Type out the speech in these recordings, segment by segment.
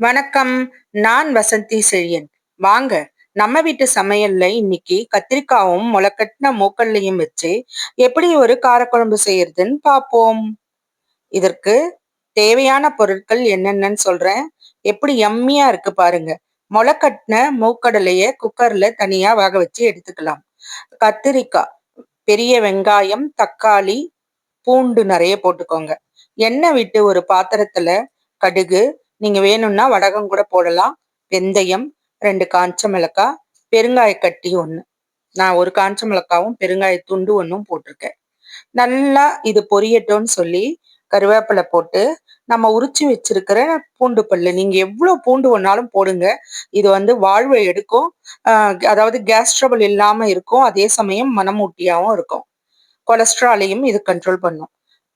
வணக்கம். நான் வசந்தி செழியன். வாங்க நம்ம வீட்டு சமையல்ல இன்னைக்கு கத்திரிக்காவும் முளைக்கட்டின மூக்கல்லையும் வச்சு எப்படி ஒரு காரக்குழம்பு செய்யறதுன்னு பார்ப்போம் இதற்கு தேவையான பொருட்கள் என்னென்னு சொல்றேன். எப்படி எம்மியா இருக்கு பாருங்க. முளைக்கட்டின மூக்கடலைய குக்கர்ல தனியா வேக வச்சு எடுத்துக்கலாம். கத்திரிக்காய் பெரிய வெங்காயம் தக்காளி பூண்டு நிறைய போட்டுக்கோங்க. எண்ணெய் விட்டு ஒரு பாத்திரத்துல கடுகு நீங்க வேணும்னா வடகம் கூட போடலாம். வெந்தயம் ரெண்டு காஞ்ச மிளகாய் பெருங்காய கட்டி ஒன்று நான் ஒரு காஞ்ச மிளகாவும் பெருங்காய துண்டு ஒன்றும் போட்டிருக்கேன். நல்லா இது பொரியட்டும்னு சொல்லி கருவேப்பிலை போட்டு நம்ம உரிச்சு வச்சிருக்கிற பூண்டு பல்லு. நீங்க எவ்வளவு பூண்டு ஒன்னாலும் போடுங்க. இது வந்து வாழ்வை எடுக்கும். அதாவது கேஸ் ட்ரபிள் இல்லாம இருக்கும். அதே சமயம் மனமூட்டியாவும் இருக்கும். கொலஸ்ட்ராலையும் இது கண்ட்ரோல் பண்ணும்.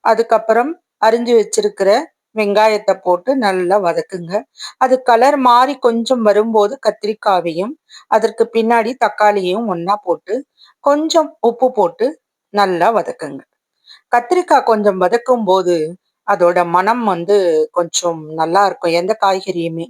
அதுக்கப்புறம் அரிஞ்சு வச்சிருக்கிற வெங்காயத்தை போட்டு நல்லா வதக்குங்க. அது கலர் மாறி கொஞ்சம் வரும்போது கத்திரிக்காவையும் அதற்கு பின்னாடி தக்காளியையும் ஒன்றா போட்டு கொஞ்சம் உப்பு போட்டு நல்லா வதக்குங்க. கத்திரிக்காய் கொஞ்சம் வதக்கும் போது அதோட மனம் வந்து கொஞ்சம் நல்லா இருக்கும் எந்த காய்கறியுமே.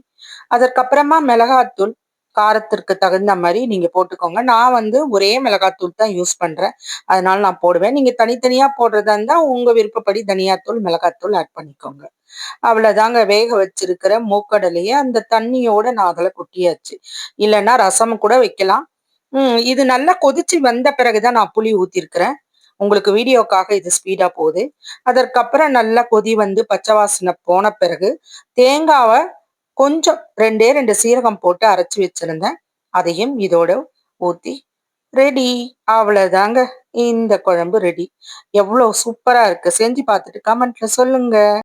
அதற்கப்புறமா மிளகாத்தூள் காரத்திற்கு தகுந்த மாதிரி நீங்க போட்டுக்கோங்க. நான் வந்து ஒரே மிளகாத்தூள் தான் யூஸ் பண்றேன். அதனால நான் போடுவேன். நீங்க தனித்தனியா போடுறதா இருந்தா உங்க விருப்பப்படி தனியாத்தூள் மிளகாத்தூள் ஆட் பண்ணிக்கோங்க. அவ்வளவுதாங்க வேக வச்சிருக்கிற மூக்கடலையே அந்த தண்ணியோட நான் அதில் கொட்டியாச்சு. இல்லைன்னா ரசம் கூட வைக்கலாம். உம் இது நல்லா கொதிச்சு வந்த பிறகுதான் நான் புளி ஊத்திருக்கிறேன். உங்களுக்கு வீடியோக்காக இது ஸ்பீடா போகுது. அதற்கப்புறம் நல்லா கொதி வந்து பச்சை வாசனை போன பிறகு தேங்காவை கொஞ்சம் ரெண்டே ரெண்டு சீரகம் போட்டு அரைச்சி வச்சிருந்தேன். அதையும் இதோட ஊத்தி ரெடி. அவ்வளவுதாங்க. இந்த குழம்பு ரெடி. எவ்வளோ சூப்பரா இருக்கு. செஞ்சு பார்த்துட்டு கமெண்ட்ல சொல்லுங்க.